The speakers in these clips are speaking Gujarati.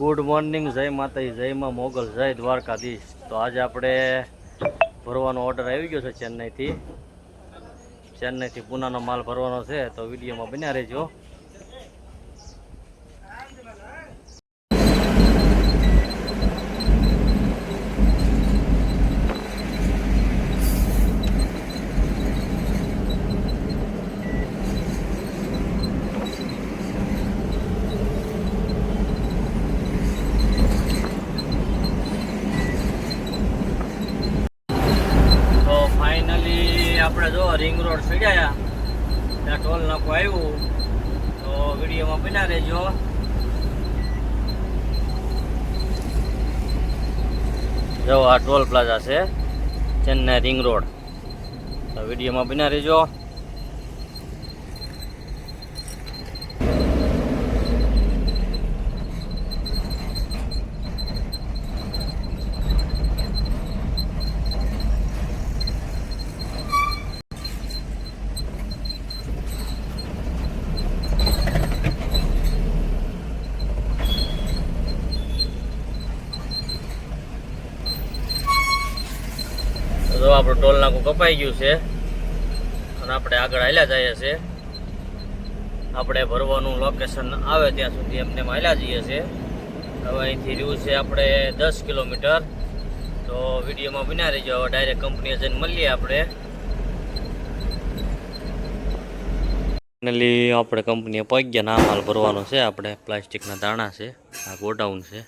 ગુડ મોર્નિંગ જય માતા જય માં મોગલ, જય દ્વારકાધીશ. તો આજે આપણે ભરવાનો ઓર્ડર આવી ગયો છે ચેન્નઈથી. ચેન્નઈથી પૂનાનો માલ ભરવાનો છે, તો વિડીયોમાં બન્યા રહેજો તો ફાઇનલી આપણે જો રિંગ રોડ ચડ્યા ત્યાં ટોલ નાકો આવ્યું. તો વિડીયોમાં બના રહેજો. જો આ ટોલ પ્લાઝા છે, ચેન્નાઈ રિંગ રોડ તો વિડીયોમાં બના રહેજો. જો આપણું ટોલ નાકું કપાઈ ગયું છે. અને આપણે આગળ હાલ્યા જઈએ છીએ. આપણે ભરવાનું લોકેશન આવે ત્યાં સુધી એમને હાલ્યા જઈએ છીએ. હવે અહીંથી રહ્યું છે આપણે દસ કિલોમીટર. તો વિડીયોમાં બન્યા રહીજો, હવે ડાયરેક્ટ કંપનીએ જઈને મળીએ આપણે. ફાઇનલી આપણે કંપનીએ પહોંચી ના માલ ભરવાનો છે આપણે. પ્લાસ્ટિકના દાણા છે, આ ગોડાઉન છે.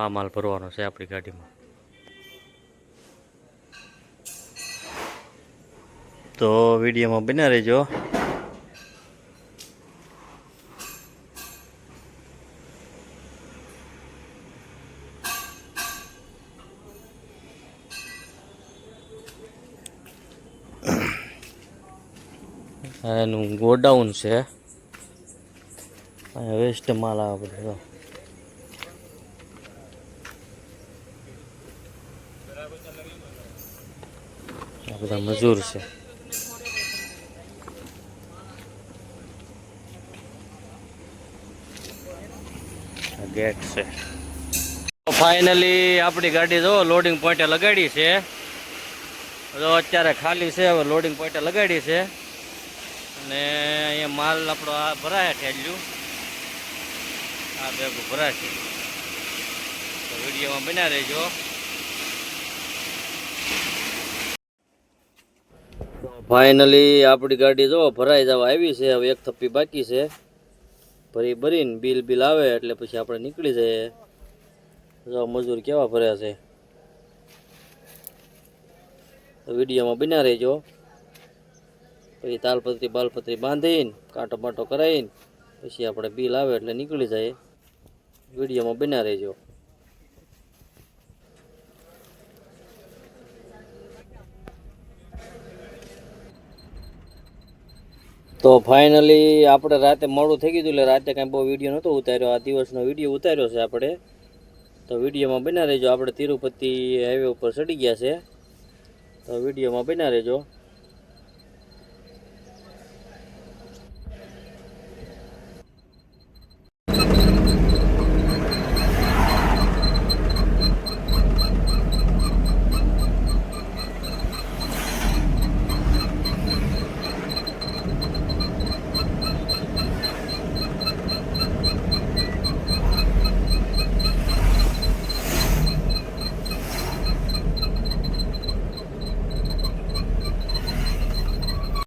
આ માલ ભરવાનો છે આપણી ગાડીમાં. તો વિડીયોમાં બના રહેજો. એનું ગોડાઉન છે. વેસ્ટ માલ આવે બધો. બધા મજૂર છે. ગેટ છે. ફાઇનલી આપણી ગાડી જો લોડિંગ પોઈન્ટે લગાડી છે. જો અત્યારે ખાલી છે, હવે લોડિંગ પોઈન્ટે લગાડી છે. અને અહીંયા માલ આપણો આ ભરાય ઠેલ્યું આ ભેગું ભરાય છે. તો વિડીયોમાં બન્યા રહેજો. ફાઇનલી આપણી ગાડી જો ભરાઈ જવા આવી છે, હવે એક થપ્પી બાકી છે. ભરી ભરીને બિલ બિલ આવે એટલે પછી આપણે નીકળી જઈએ. જો મજૂર કેવા ભર્યા છે. વિડીયોમાં બિના રહેજો. પછી તાલપત્રી બાલપત્રી બાંધીને, કાંટો બાંટો કરાવીને, પછી આપણે બિલ આવે એટલે નીકળી જાય વિડીયોમાં બિના રહેજો. તો ફાઇનલી આપણે રાતે મોડું થઈ ગયું એટલે રાતે કાંઈ બહુ વીડિયો નહોતો ઉતાર્યો. આ દિવસનો વીડિયો ઉતાર્યો છે આપણે. તો વિડીયોમાં બના રહેજો. આપણે તિરુપતિ હાઈવે ઉપર ચડી ગયા છે. તો વિડીયોમાં બના રહેજો.